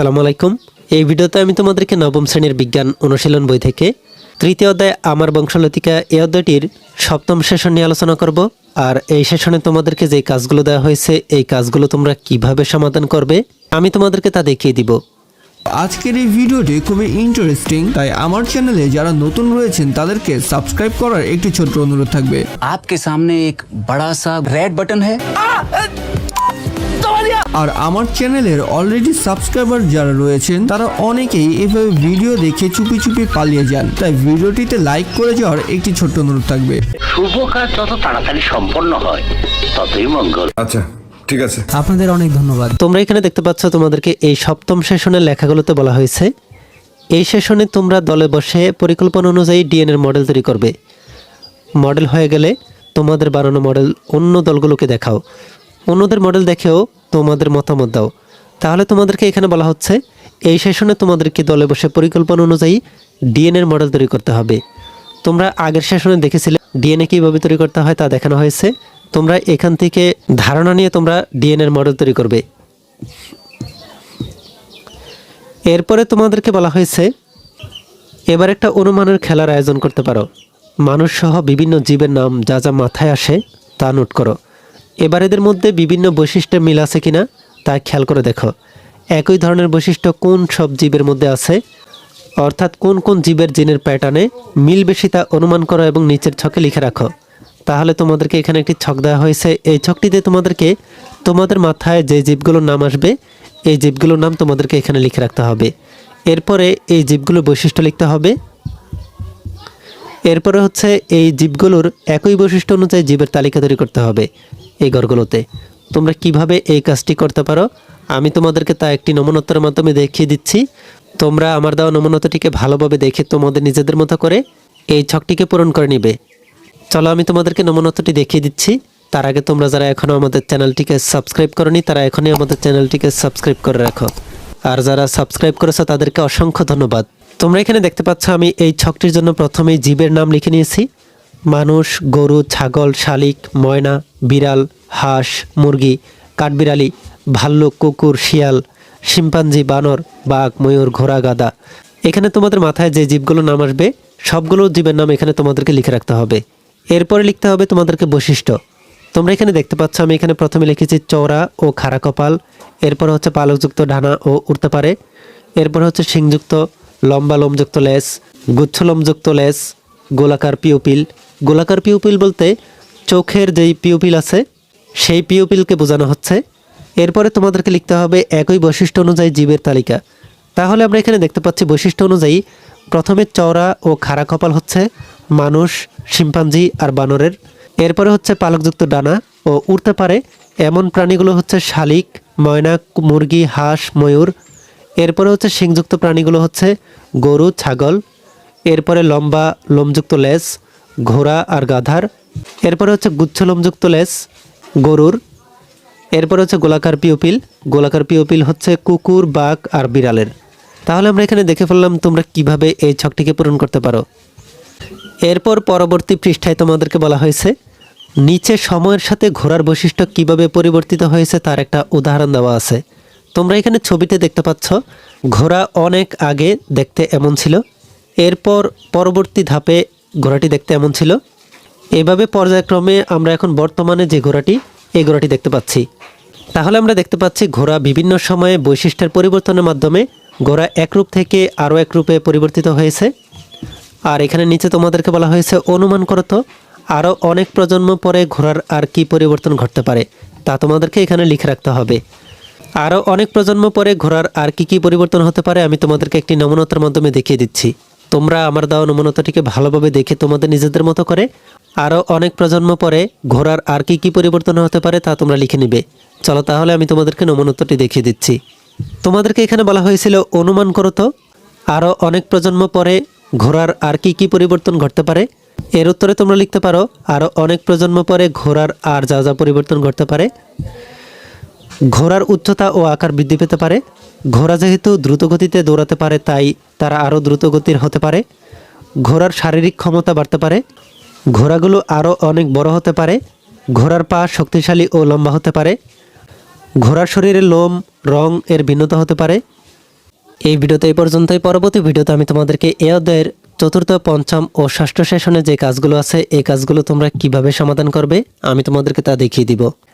আসসালামু আলাইকুম এই ভিডিওতে আমি তোমাদেরকে নবম শ্রেণীর বিজ্ঞান অনুশীলন বই থেকে তৃতীয় অধ্যায় আমার বংশলতিকা এই অধ্যায়টির সপ্তম সেশন নিয়ে আলোচনা করব আর এই সেশনে তোমাদেরকে যে কাজগুলো দেওয়া হয়েছে এই কাজগুলো তোমরা কিভাবে সমাধান করবে আমি তোমাদেরকে তা দেখিয়ে দিব আজকের এই ভিডিওটি খুবই ইন্টারেস্টিং তাই আমার চ্যানেলে যারা নতুন রয়েছেন তাদেরকে সাবস্ক্রাইব করার একটি ছোট্ট অনুরোধ থাকবে आपके सामने एक बड़ा सा रेड बटन है আর আমার চ্যানেলের অলরেডি সাবস্ক্রাইবার যারা রয়েছেন তারা অনেকেই এভাবে ভিডিও দেখে চুপি চুপি পালিয়ে যান। তাই ভিডিওটিতে লাইক করে যাওয়ার একটি ছোট্ট অনুরোধ থাকবে। শুভ কাজ যত তাড়াতাড়ি সম্পন্ন হয় ততই মঙ্গল। আচ্ছা ঠিক আছে। আপনাদের অনেক ধন্যবাদ। তোমরা এখানে দেখতে পাচ্ছ তোমাদেরকে এই সপ্তম সেশনের লেখাগুলোতে বলা হয়েছে। এই সেশনে তোমরা দলে বসে পরিকল্পনা অনুযায়ী ডিএনএর মডেল তৈরি করবে। মডেল হয়ে গেলে তোমাদের বানানো মডেল অন্য দলগুলোকে দেখাও। অন্যদের মডেল দেখেও তোমাদের মতামত দাও। তাহলে তোমাদেরকে এখানে বলা হচ্ছে, এই সেশনে তোমাদেরকে দলে বসে পরিকল্পনা অনুযায়ী ডিএনএর মডেল তৈরি করতে হবে। তোমরা আগের সেশনে দেখেছিলে ডিএনএ কীভাবে তৈরি করতে হয় তা দেখানো হয়েছে। তোমরা এখান থেকে ধারণা নিয়ে তোমরা ডিএনএর মডেল তৈরি করবে। এরপরে তোমাদেরকে বলা হয়েছে, এবার একটা অনুমানের খেলার আয়োজন করতে পারো। মানুষ সহ বিভিন্ন জীবের নাম যা যা মাথায় আসে তা নোট করো। এবার এদের মধ্যে বিভিন্ন বৈশিষ্ট্যে মিল আছে কিনা তা খেয়াল করে দেখো। একই ধরনের বৈশিষ্ট্য কোন সব জীবের মধ্যে আছে? অর্থাৎ কোন কোন জীবের জিনের প্যাটার্নে মিল বেশি তা অনুমান করো এবং নিচের ছকে লিখে রাখো। তাহলে তোমাদেরকে এখানে একটি ছক দেওয়া হয়েছে। এই ছকটিতে তোমাদেরকে তোমাদের মাথায় যে জীবগুলোর নাম আসবে, এই জীবগুলোর নাম তোমাদেরকে এখানে লিখে রাখতে হবে। এরপরে এই জীবগুলোর বৈশিষ্ট্য লিখতে হবে এরপরে হচ্ছে এই জীবগুলোর একই বৈশিষ্ট্য অনুযায়ী জীবের তালিকা তৈরি করতে হবে এই ঘরগুলোতে তোমরা কীভাবে এই কাজটি করতে পারো? আমি তোমাদেরকে তা একটি নমুনোত্তরের মাধ্যমে দেখিয়ে দিচ্ছি। তোমরা আমার দেওয়া নমুনতটিকে ভালোভাবে দেখে তোমাদের নিজেদের মতো করে এই ছকটিকে পূরণ করে নিবে। চলো আমি তোমাদেরকে নমুনতটি দেখিয়ে দিচ্ছি। তার আগে তোমরা যারা এখনও আমাদের চ্যানেলটিকে সাবস্ক্রাইব করনি, তারা এখনই আমাদের চ্যানেলটিকে সাবস্ক্রাইব করে রাখো। আর যারা সাবস্ক্রাইব করেছ, তাদেরকে অসংখ্য ধন্যবাদ। তোমরা এখানে দেখতে পাচ্ছ, আমি এই ছকটির জন্য প্রথমেই জীবের নাম লিখে নিয়েছি। মানুষ, গরু, ছাগল, শালিক, ময়না, বিড়াল, হাঁস, মুরগি, কাঠবিড়ালি, ভাল্লুক, কুকুর, শিয়াল, শিম্পাঞ্জি, বানর, বাঘ, ময়ূর, ঘোড়া গাদা এখানে তোমাদের মাথায় যে জীবগুলো নাম আসবে, সবগুলো জীবের নাম এখানে তোমাদেরকে লিখে রাখতে হবে। এরপরে লিখতে হবে তোমাদেরকে বৈশিষ্ট্য। তোমরা এখানে দেখতে পাচ্ছ, আমি এখানে প্রথমে লিখেছি চওড়া ও খাড়া কপাল, এরপর হচ্ছে পালকযুক্ত ডানা ও উঠতে পারে, এরপর হচ্ছে শিংযুক্ত লম্বা লোমযুক্ত লেস, গুচ্ছ লোমযুক্ত লেস, গোলাকার পিউপিল। গোলাকার পিউপিল বলতে চোখের যেই পিউপিল আছে, সেই পিউপিলকে বোঝানো হচ্ছে। এরপরে তোমাদেরকে লিখতে হবে একই বৈশিষ্ট্য অনুযায়ী জীবের তালিকা। তাহলে আমরা এখানে দেখতে পাচ্ছি বৈশিষ্ট্য অনুযায়ী প্রথমে চওড়া ও খাড়া কপাল হচ্ছে মানুষ, শিম্পাঞ্জি আর বানরের। এরপরে হচ্ছে পালকযুক্ত ডানা ও উড়তে পারে এমন প্রাণীগুলো হচ্ছে শালিক, ময়না, মুরগি, হাঁস, ময়ূর এরপরে হচ্ছে শিংযুক্ত প্রাণীগুলো হচ্ছে গরু, ছাগল, এরপরে লম্বা লোমযুক্ত লেজ, ঘোড়া আর গাধার, এরপরে হচ্ছে গুচ্ছ লোমযুক্ত লেজ, গরুর, এরপরে হচ্ছে গোলাকার পিওপিল গোলাকার পিওপিল হচ্ছে কুকুর, বাঘ আর বিড়ালের। তাহলে আমরা এখানে দেখে ফেললাম তোমরা কীভাবে এই ছকটিকে পূরণ করতে পারো। এরপর পরবর্তী পৃষ্ঠায় তোমাদেরকে বলা হয়েছে, নিচে সময়ের সাথে ঘোড়ার বৈশিষ্ট্য কীভাবে পরিবর্তিত হয়েছে তার একটা উদাহরণ দেওয়া আছে। তোমরা এখানে ছবিতে দেখতে পাচ্ছ, ঘোড়া অনেক আগে দেখতে এমন ছিল, এরপর পরবর্তী ধাপে ঘোড়াটি দেখতে এমন ছিল। এভাবে পর্যায়ক্রমে আমরা এখন বর্তমানে যে ঘোড়াটি, এই ঘোড়াটি দেখতে পাচ্ছি। তাহলে আমরা দেখতে পাচ্ছি ঘোড়া বিভিন্ন সময়ে বৈশিষ্ট্যের পরিবর্তনের মাধ্যমে ঘোড়া এক রূপ থেকে আরও এক রূপে পরিবর্তিত হয়েছে। আর এখানে নিচে তোমাদেরকে বলা হয়েছে অনুমান করো তো, আরও অনেক প্রজন্ম পরে ঘোড়ার আর কি পরিবর্তন ঘটতে পারে, তা তোমাদেরকে এখানে লিখে রাখতে হবে। আরও অনেক প্রজন্ম পরে ঘোড়ার আর কি কি পরিবর্তন হতে পারে আমি তোমাদেরকে একটি নমুনতার মাধ্যমে দেখিয়ে দিচ্ছি। তোমরা আমার দেওয়া নমুনতাটিকে ভালোভাবে দেখে তোমাদের নিজেদের মতো করে আরও অনেক প্রজন্ম পরে ঘোড়ার আর কি কি পরিবর্তন হতে পারে তা তোমরা লিখে নিবে। চলো তাহলে আমি তোমাদেরকে নমুনতাটি দেখিয়ে দিচ্ছি। তোমাদেরকে এখানে বলা হয়েছিল অনুমান করো তো। আরও অনেক প্রজন্ম পরে ঘোড়ার আর কি কি পরিবর্তন ঘটতে পারে। এর উত্তরে তোমরা লিখতে পারো আরও অনেক প্রজন্ম পরে ঘোড়ার আর যা যা পরিবর্তন ঘটতে পারে। ঘোড়ার উচ্চতা ও আকার বৃদ্ধি পেতে পারে। ঘোড়া যেহেতু দ্রুত গতিতে দৌড়াতে পারে, তাই তারা আরও দ্রুত গতির হতে পারে। ঘোড়ার শারীরিক ক্ষমতা বাড়তে পারে। ঘোড়াগুলো আরও অনেক বড় হতে পারে। ঘোড়ার পা শক্তিশালী ও লম্বা হতে পারে। ঘোড়ার শরীরে লোম, রং এর ভিন্নতা হতে পারে। এই ভিডিওতে এই পর্যন্তই। পরবর্তী ভিডিওতে আমি তোমাদেরকে এ অধ্যায়ের চতুর্থ, পঞ্চম ও ষষ্ঠ সেশনে যে কাজগুলো আছে, এই কাজগুলো তোমরা কীভাবে সমাধান করবে, আমি তোমাদেরকে তা দেখিয়ে দিব।